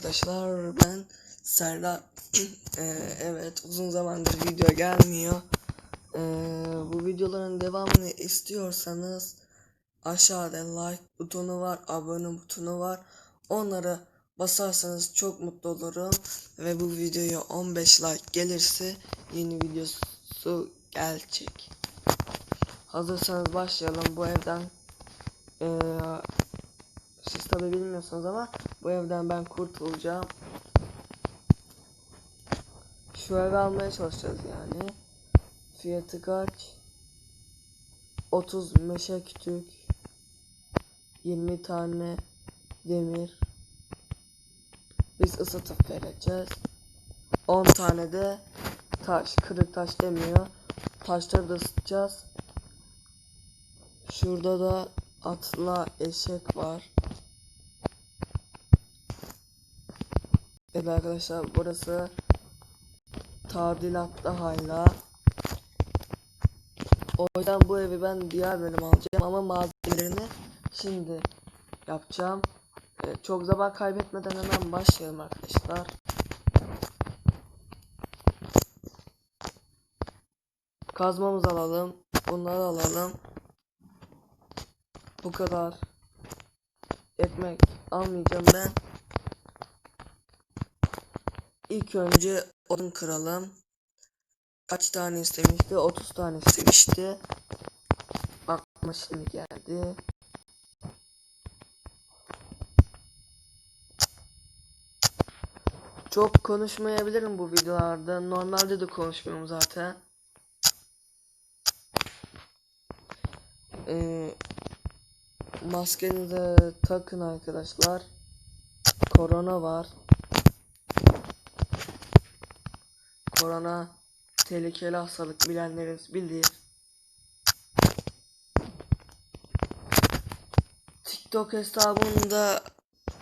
Arkadaşlar. Ben Serdar Ee, evet uzun zamandır video gelmiyor. Ee, bu videoların devamını istiyorsanız aşağıda like butonu var abone butonu var. Onlara basarsanız çok mutlu olurum. Ve bu videoya 15 like gelirse yeni videosu gelecek. Hazırsanız başlayalım. Bu evden ee, siz tabi bilmiyorsunuz ama bu evden ben kurtulacağım. Şu evi almaya çalışacağız yani. Fiyatı kaç? 30 meşe kütük. 20 tane demir. Biz ısıtıp vereceğiz. 10 tane de taş. Kırık taş demiyor. Taşları da ısıtacağız. Şurada da atla eşek var. Evet arkadaşlar burası tadilatta hala. O yüzden bu evi ben diğer bölüm alacağım ama malzemelerini şimdi yapacağım. Ee, çok zaman kaybetmeden hemen başlayalım arkadaşlar. Kazmamızı alalım. Bunları alalım. Bu kadar. Ekmek almayacağım ben. İlk önce odun kıralım. Kaç tane istemişti? 30 tane istemişti. Aklıma şimdi geldi. Çok konuşmayabilirim bu videolarda. Normalde de konuşmuyorum zaten. Ee, maskenizi takın arkadaşlar. Korona var. Korona tehlikeli hastalık bilenleriniz bilir. TikTok hesabımda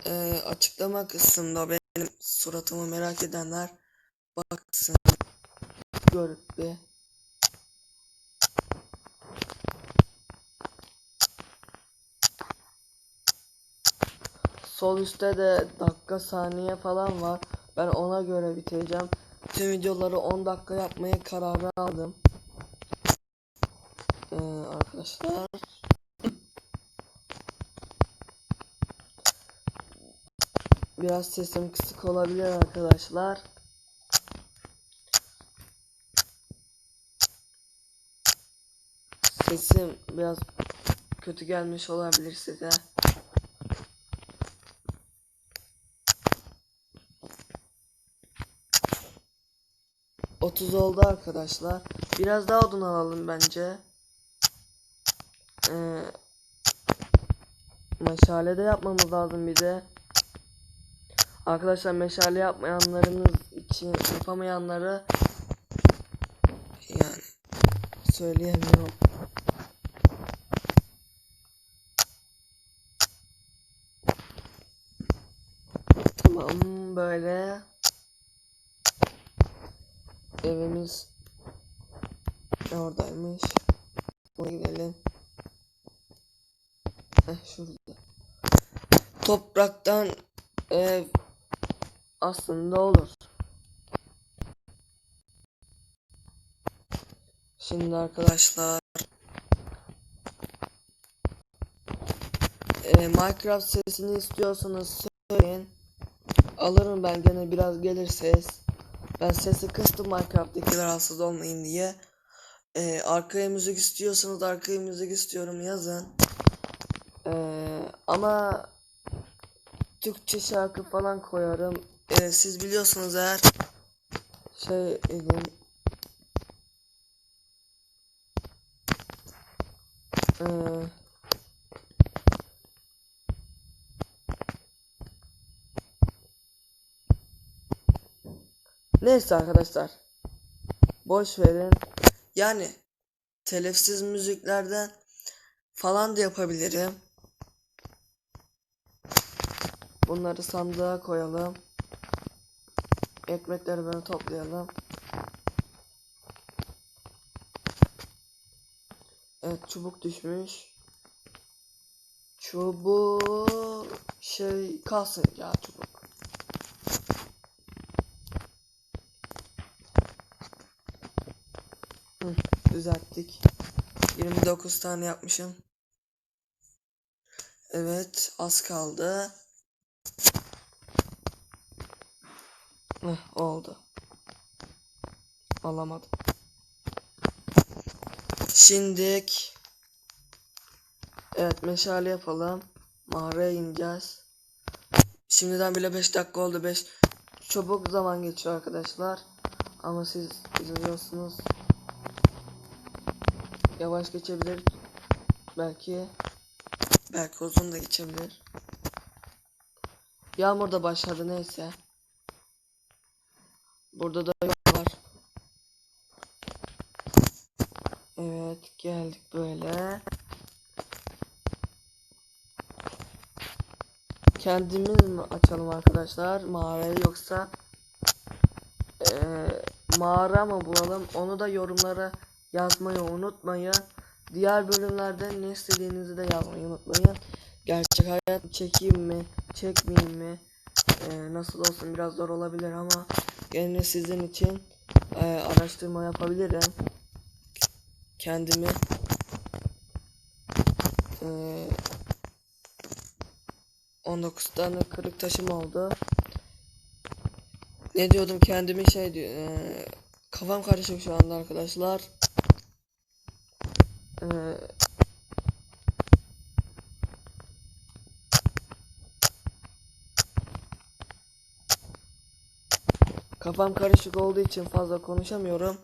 e, açıklama kısmında benim suratımı merak edenler baksın görüp bir. Sol üstte de dakika saniye falan var. Ben ona göre bitireceğim. Tüm videoları 10 dakika yapmaya kararı aldım. Ee, arkadaşlar. Biraz sesim kısık olabilir arkadaşlar. Sesim biraz kötü gelmiş olabilir size. Otuz oldu arkadaşlar. Biraz daha odun alalım bence. Ee, meşale de yapmamız lazım bir de. Arkadaşlar meşale yapmayanlarınız için yapamayanları yani söyleyemiyorum. Tamam böyle evimiz oradaymış. Buraya gidelim. Heh şurada. Topraktan ev aslında olur. Şimdi arkadaşlar e, Minecraft sesini istiyorsanız söyleyin. Alırım ben gene biraz gelir ses. Ben sesi kıstım Minecraft'taki rahatsız olmayın diye. E, arkaya müzik istiyorsanız arkaya müzik istiyorum yazın. E, ama Türkçe şarkı falan koyarım. Ee, siz biliyorsunuz eğer şey edin. Ee, neyse arkadaşlar. Boş verin. Yani telifsiz müziklerden falan da yapabilirim. Bunları sandığa koyalım. Ekmekleri böyle toplayalım. Evet çubuk düşmüş. Çubuğu şey kalsın ya çubuk. Hı, düzelttik. 29 tane yapmışım. Evet az kaldı. Heh, oldu. Alamadım. Şimdik Evet meşale yapalım. Mağaraya ineceğiz. Şimdiden bile 5 dakika oldu. 5 çabuk zaman geçiyor arkadaşlar. Ama siz izliyorsunuz. Yavaş geçebilir. Belki belki uzun da geçebilir. Yağmur da başladı neyse. Burada da yol var. Evet geldik böyle. Kendimiz mi açalım arkadaşlar mağarayı yoksa eee, mağara mı bulalım onu da yorumlara yazmayı unutmayın. Diğer bölümlerde ne istediğinizi de yazmayı unutmayın. Gerçek hayat çekeyim mi çekmeyeyim mi eee, nasıl olsun biraz zor olabilir ama gene sizin için eee, araştırma yapabilirim. Kendimi eee 19 tane kırık taşım oldu. Ne diyordum kendimi şey diyor. eee, kafam karışık şu anda arkadaşlar. Eee, kafam karışık olduğu için fazla konuşamıyorum.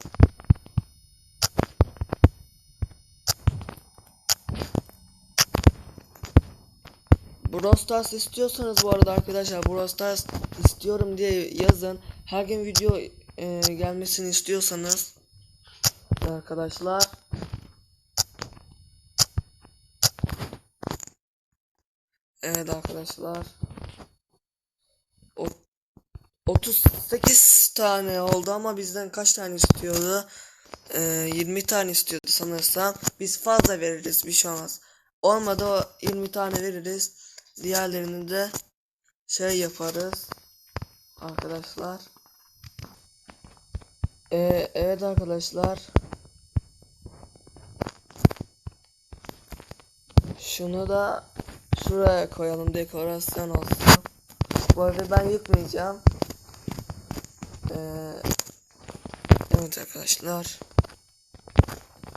Brawl Stars istiyorsanız bu arada arkadaşlar Brawl Stars istiyorum diye yazın. Her gün video e, gelmesini istiyorsanız arkadaşlar Evet arkadaşlar o 38 tane oldu ama bizden kaç tane istiyordu? Ee, 20 tane istiyordu sanırsam. Biz fazla veririz bir şey olmaz. Olmadı o 20 tane veririz. Diğerlerini de şey yaparız. Arkadaşlar. Ee, evet arkadaşlar. Şunu da şuraya koyalım dekorasyon olsun. Bu arada ben yıkmayacağım. Ee, evet arkadaşlar.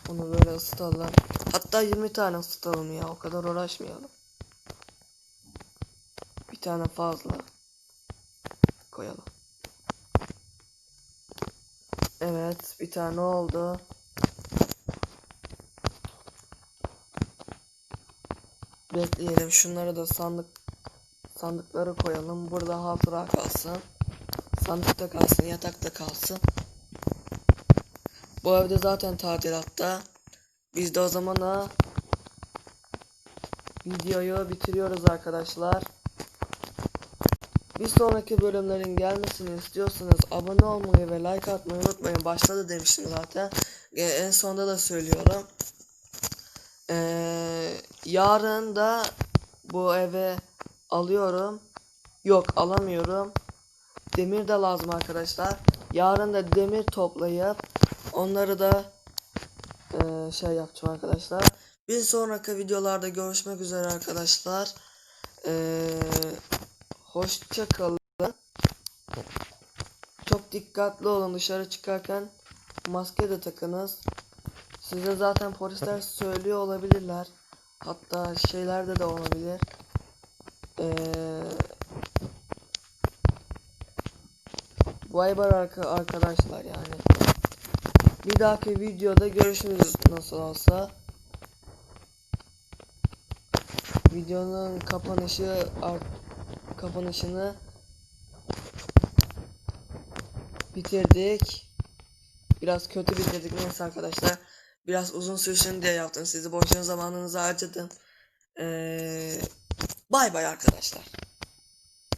Onu böyle ısıtalım. Hatta 20 tane ısıtalım ya. O kadar uğraşmayalım. Bir tane fazla koyalım. Evet, bir tane oldu. Bekleyelim. Şunları da sandık sandıkları koyalım. Burada hatıra kalsın. Sandıkta kalsın, yatakta kalsın. Bu evde zaten tadilatta. Biz de o zaman ha videoyu bitiriyoruz arkadaşlar. Bir sonraki bölümlerin gelmesini istiyorsanız abone olmayı ve like atmayı unutmayın. Başladı demiştim zaten. En sonda da söylüyorum. Ee, yarın da bu eve alıyorum. Yok alamıyorum. Demir de lazım arkadaşlar. Yarın da demir toplayıp onları da eee, şey yapacağım arkadaşlar. Bir sonraki videolarda görüşmek üzere arkadaşlar. Eee hoşça kalın. Çok dikkatli olun dışarı çıkarken maske de takınız. Size zaten polisler söylüyor olabilirler. Hatta şeylerde de olabilir. Eee Vay bar arka arkadaşlar yani. Bir dahaki videoda görüşürüz nasıl olsa. Videonun kapanışı kapanışını bitirdik. Biraz kötü bitirdik neyse arkadaşlar. Biraz uzun sürsün diye yaptım. Sizi boşuna zamanınızı harcadım. Ee, bay bay arkadaşlar.